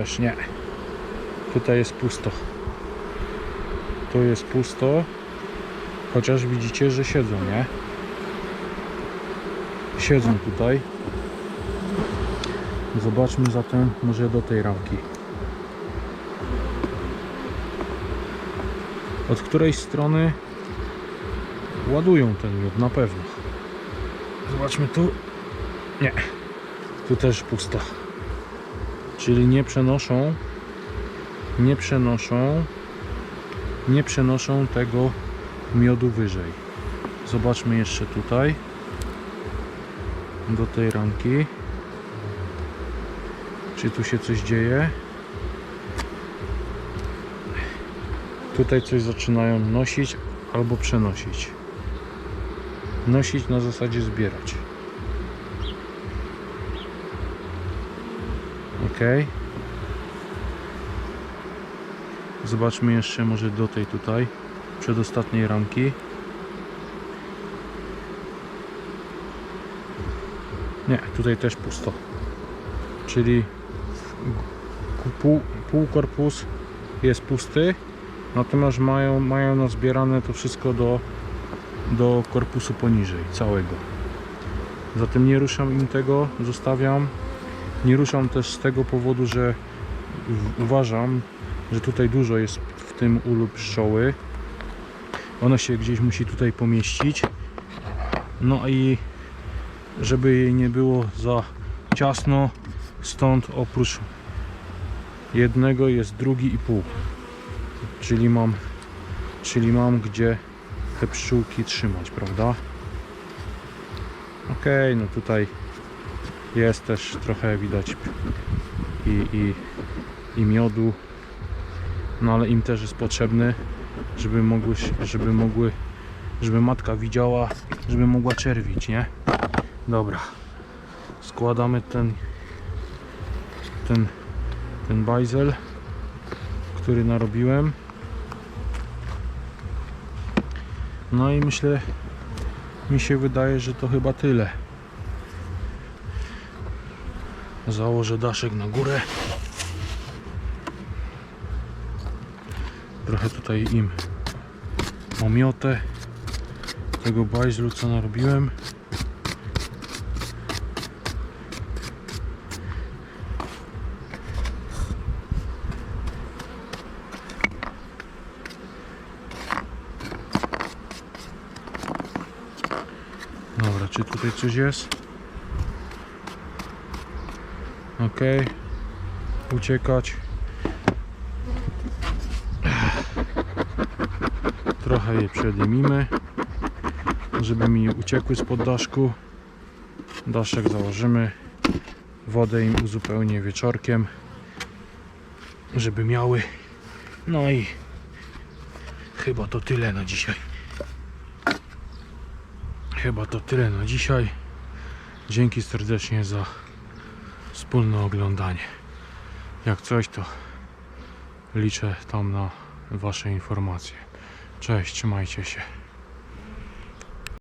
Też nie. Tutaj jest pusto. Tu jest pusto. Chociaż widzicie, że siedzą, nie? Siedzą tutaj. Zobaczmy zatem może do tej ramki. Od której strony ładują ten miód, na pewno. Zobaczmy tu. Nie. Tu też pusto. Czyli nie przenoszą, nie przenoszą, nie przenoszą tego miodu wyżej. Zobaczmy jeszcze tutaj, do tej ramki. Czy tu się coś dzieje? Tutaj coś zaczynają nosić albo przenosić. Nosić na zasadzie zbierać. Ok. Zobaczmy jeszcze może do tej tutaj, przedostatniej ramki. Nie, tutaj też pusto. Czyli pół, pół korpus jest pusty, natomiast mają, mają nazbierane to wszystko do, do korpusu poniżej, całego. Zatem nie ruszam im tego, zostawiam nie ruszam też z tego powodu, że uważam, że tutaj dużo jest w tym ulu pszczoły. Ona się gdzieś musi tutaj pomieścić. No i żeby jej nie było za ciasno, stąd oprócz jednego jest drugi i pół. Czyli mam, czyli mam gdzie te pszczółki trzymać, prawda? Okej, no tutaj jest też trochę widać i, i, i miodu no ale im też jest potrzebny żeby mogły, żeby mogły żeby matka widziała żeby mogła czerwić, nie? dobra składamy ten ten ten bajzel który narobiłem no i myślę mi się wydaje, że to chyba tyle Założę daszek na górę. Trochę tutaj im omiotę tego bajzlu co narobiłem. Dobra, czy tutaj coś jest? Ok. Uciekać. Trochę je przedymimy, żeby mi uciekły spod daszku. Daszek założymy. Wodę im uzupełnię wieczorkiem, żeby miały. No i chyba to tyle na dzisiaj. Chyba to tyle na dzisiaj. Dzięki serdecznie za wspólne oglądanie. Jak coś, to liczę tam na Wasze informacje. Cześć, trzymajcie się.